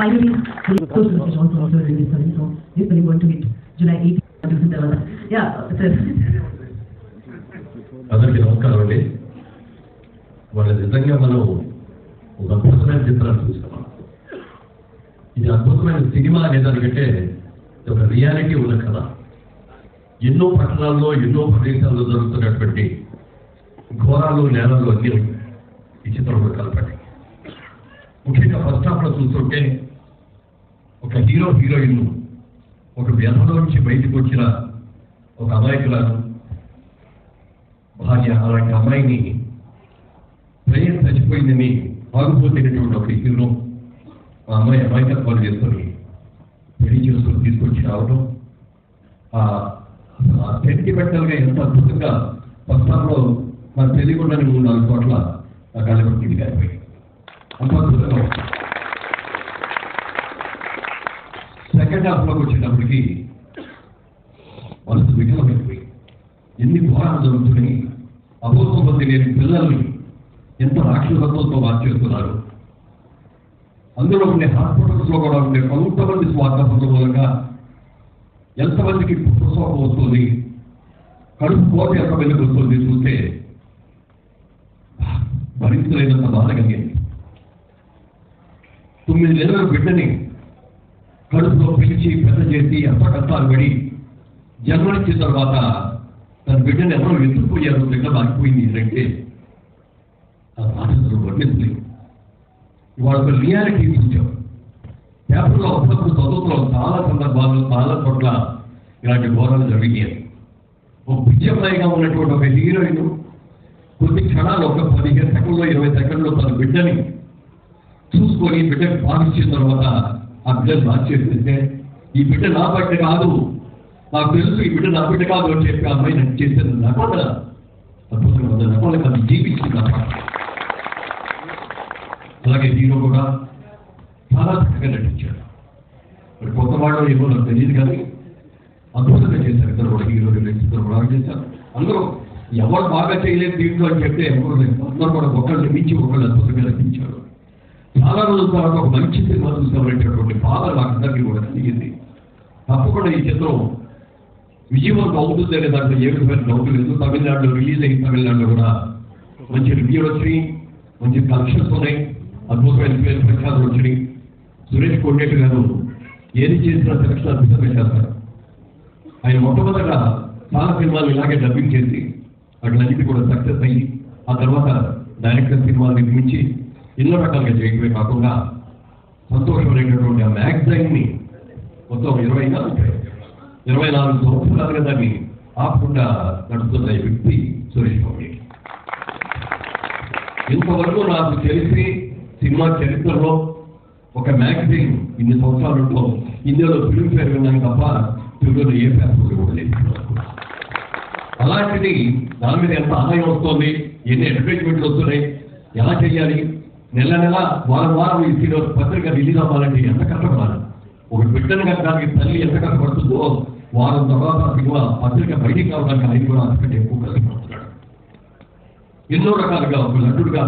finally, the social is also also released, sorry, so this film going to hit July 8th. Yeah, sir. అందరికీ నమస్కారం అండి వాళ్ళ నిజంగా మనం ఒక అద్భుతమైన చిత్రాన్ని చూసాం ఇది అద్భుతమైన సినిమా అనేదానికంటే ఇది ఒక రియాలిటీ ఉన్న కథ ఎన్నో పట్టణాల్లో ఎన్నో ప్రదేశాల్లో జరుగుతున్నటువంటి ఘోరాలు నేరాలు అన్నీ ఈ చిత్రంలో కలపండి ముఖ్యంగా ఫస్ట్ హాఫ్లో చూస్తుంటే ఒక హీరో హీరోయిన్ ఒక వ్యసనం నుంచి బయటకు వచ్చిన ఒక అమాయకులను భార్య అలాంటి అమ్మాయిని ప్రేయర్ చచ్చిపోయిందని ఆగిపోతున్నటువంటి ఒక హీరో ఆ అమ్మాయి అమాయకత్వాలు చేసుకొని పెళ్ళి చేసుకొని తీసుకొచ్చి రావడం ఆ సెంటిమెంటల్గా ఎంత అద్భుతంగా ఫస్ట్లో మన తెలియకుండా మూడు నాలుగు చోట్ల నా కళ్ళకి ఇది అంత అద్భుతంగా ఉంది. సెకండ్ హాఫ్లోకి వచ్చేటప్పటికి మనసు వికలమైపోయి ఎన్ని ఘోరాలు జరుగుతున్నాయి. అబోధం లేని పిల్లల్ని ఎంత రాక్షసత్వంతో మార్చేస్తున్నారు. అందులో ఉండే హాస్పిటల్స్లో కూడా ఉండే కొంతమంది స్వార్థపరుల మూలంగా ఎంతమందికి ప్రసవం వస్తుంది? కడుపు కోట ఎంత వెలుగు వస్తుంది చూస్తే భరించలేనంత బాధ కలిగింది. తొమ్మిది నెలల బిడ్డని కడుపులో పిలిచి పెద్ద చేసి అప్పకత్తాలు పడి జన్మనిచ్చిన తర్వాత తన బిడ్డను ఎవరో ఎత్తుకుపోయారు బిడ్డ మారిపోయింది అంటే ఆ బాధలు వర్ణించలేదు ఇవాళ ఒక రియాలిటీ చూసాం పేపర్లో అప్పుడప్పుడు చదువుతున్నాం చాలా సందర్భాల్లో చాలా చోట్ల ఇలాంటి ఘోరాలు జరిగాయి. ఒక విజయమయంగా ఉన్నటువంటి ఒక హీరోయిన్ కొద్ది క్షణాలు ఒక పదిహేను సెకండ్లో ఇరవై సెకండ్లో తన బిడ్డని చూసుకొని బిడ్డకు పాలించిన తర్వాత ఆ బిడ్డను మార్చేస్తుంటే ఈ బిడ్డ నా బిడ్డ కాదు. నాకు తెలుసు ఈ బిడ్డ నా బిడ్డ కాదు అని చెప్పి ఆ అమ్మాయి నాకు చేశాను నకల అద్భుతంగా ఉంది నకలకు అది జీవించింది అలాగే హీరో కూడా చాలా చక్కగా నటించాడు. మరి కొత్త వాళ్ళు ఏమో నాకు తెలియదు కానీ అద్భుతంగా చేశారు ఇద్దరు కూడా హీరో ఇద్దరు చేశారు. అందరూ ఎవరు బాగా చేయలేదు దీంట్లో అని చెప్తే ఎవరు లేదు. అందరూ కూడా ఒకళ్ళు మించి ఒకళ్ళు అద్భుతంగా నటించారు. చాలా రోజుల తర్వాత ఒక మంచి సినిమా చూసామనేటటువంటి బాధ నాకందరికీ కూడా కలిగింది. తప్పకుండా ఈ చిత్రం విజయవంతం అవుతుంది అనే దాంట్లో ఏ విధమైన డౌట్ లేదు. తమిళనాడులో రిలీజ్ అయిన తమిళనాడులో కూడా మంచి రివ్యూలు వచ్చినాయి మంచి కలెక్షన్స్ ఉన్నాయి. అద్భుతమైన పేరు ప్రఖ్యాతులు వచ్చినాయి సురేష్ కొండేటి గారు ఏది చేసినా సెలక్షన్ అద్భుతంగా చేస్తారు. ఆయన మొట్టమొదట చాలా సినిమాలు ఇలాగే డబ్బింగ్ చేసి అట్లన్నిటి కూడా సక్సెస్ అయ్యి ఆ తర్వాత డైరెక్టర్ సినిమాలు నిర్మించి ఎన్నో రకాలుగా చేయడమే కాకుండా సంతోషమైనటువంటి ఆ మ్యాగజైన్ని మొత్తం ఇరవై నాలుగు ఇరవై నాలుగు సంవత్సరాలుగా దాన్ని ఆపకుండా నడుపుతున్న వ్యక్తి సురేష్ బాబు ఇంతవరకు నాకు తెలిసి సినిమా చరిత్రలో ఒక మ్యాగజైన్ ఇన్ని సంవత్సరాలలో ఇండియాలో ఫిల్మ్ ఫేర్ విన్నాను తప్ప తెలుగులో ఏ పేపర్ కూడా లేదు అలాంటిది దాని మీద ఎంత ఆదాయం వస్తుంది ఎన్ని అడ్వర్టైజ్మెంట్లు వస్తున్నాయి ఎలా చేయాలి నెల నెల వారం వారం ఈ సినిమా పత్రిక రిలీజ్ అవ్వాలంటే ఎంత కష్టపడాలి? ఒక బిడ్డను కట్టడానికి తల్లి ఎంత కష్టపడుతుందో వారం తర్వాత సినిమా పత్రిక బయటికి రావడానికి ఆయన కూడా అంతకంటే ఎక్కువ కష్టపడుతున్నాడు. ఎన్నో రకాలుగా ఒక నటుడుగా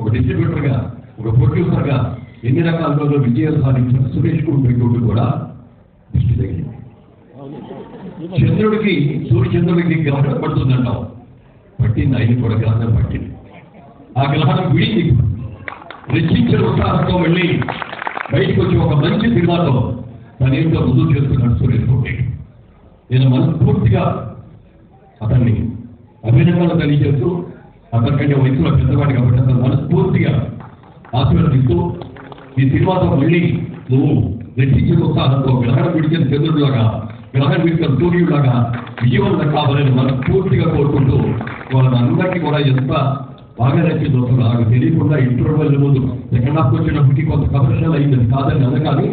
ఒక డిస్ట్రిబ్యూటర్గా ఒక ప్రొడ్యూసర్గా ఎన్ని రకాలుగా విజయాలు సాధించిన సురేష్ కుటుంబీకుడు కూడా దృష్టి తగిలింది. చంద్రుడికి సూర్యచంద్రుడికి గ్రహణం పడుతుందంటాం పట్టింది ఆయన కూడా గ్రహణం పట్టింది. ఆ గ్రహణం విడింది రెచ్చించిన ఉత్సాహంతో వెళ్ళి బయటకు వచ్చి ఒక మంచి సినిమాతో తన తనేంతో రుజువు చేస్తున్నాడు నడుచుకునేటువంటి నేను మనస్ఫూర్తిగా అతన్ని అభినందనలు తెలియజేస్తూ అతనికంటే వయసులో పెద్దవాడు కాబట్టి అతను మనస్ఫూర్తిగా ఆశీర్వదిస్తూ ఈ సినిమాతో మళ్ళీ నువ్వు రెచ్చించిన ఉత్సాహంతో గ్రహణ విడిచిన చంద్రుడిలాగా గ్రహణ విడిచిన సూర్యుడిలాగా విజయవంతం కావాలని మనస్ఫూర్తిగా కోరుకుంటూ వాళ్ళందరికీ కూడా ఎంత బాగా నచ్చిందో అసలు నాకు తెలియకుండా ఇంటర్వెల్ ముందు సెకండ్ హాఫ్ వచ్చినప్పటికీ కొంత కమర్షియల్ అయింది. అది కాదని అనగానే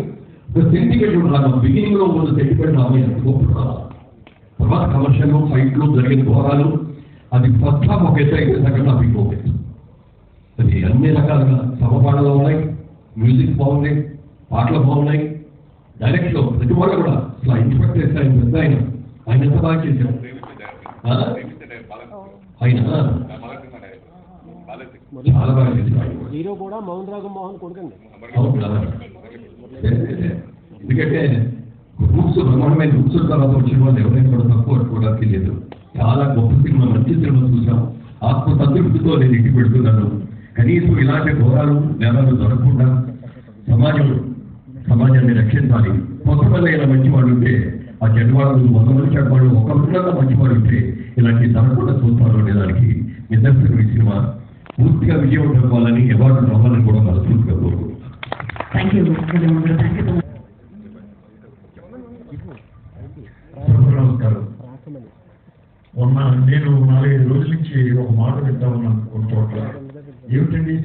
ఒక సెంటిమెంట్ ఉండాలి బిగినింగ్లో ఉన్న సెంటిమెంట్ ఆమె ఎంత గొప్ప తర్వాత కమర్షియల్ ఫైట్లు జరిగిన ఘోరాలు అది ఫస్ట్ హాఫ్ ఒక ఎత్తు అయితే సెకండ్ హాఫ్ ఇంకో. అది అన్ని రకాలుగా సమపాటలు ఉన్నాయి మ్యూజిక్ బాగుంది పాటలు బాగున్నాయి. డైరెక్ట్లో ప్రతి వాళ్ళు కూడా అసలు ఇన్స్పెక్ట్ చేస్తే ఆయన పెద్ద ఆయన ఆయన ఎంత బాగా చేశారు? ఆయన చాలా బాగా చేశారు ఆయన కూడా. హీరో కూడా మౌన్ రాఘు మోహన్ కొడుకండి. ఎందుకంటే బుక్స్ బ్రహ్మాండమైన బుక్స్ తర్వాత వచ్చిన వాళ్ళు ఎవరైనా కూడా తక్కువ పట్టుకోవడానికి లేదు. చాలా గొప్ప సినిమా మంచి సినిమా చూసాం. ఆత్మ సంతృప్తితో నేను ఇంటికి పెడుతున్నాను. కనీసం ఇలాంటి ఘోరాలు నేరాలు జరగకుండా సమాజం సమాజాన్ని రక్షించాలి. కొంతమంది ఇలా మంచి వాళ్ళు ఉంటే ఆ చెడ్డవాళ్ళు వందమంది చెడ్డవాళ్ళు ఒకరిలో మంచి వాళ్ళు ఉంటే ఇలాంటి జరగకుండా చూస్తారు అనే దానికి నిదర్శనం ఈ సినిమా. పూర్తిగా విజయవంతం అవ్వాలని అవార్డు రావాలని కూడా మనస్ఫూర్తిగా కోరుకుంటున్నాను thank you thank you so much నమస్కారం. మొన్న నేను నాలుగైదు రోజుల నుంచి ఒక మాట కొన్ని చోట్ల. ఏమిటండి?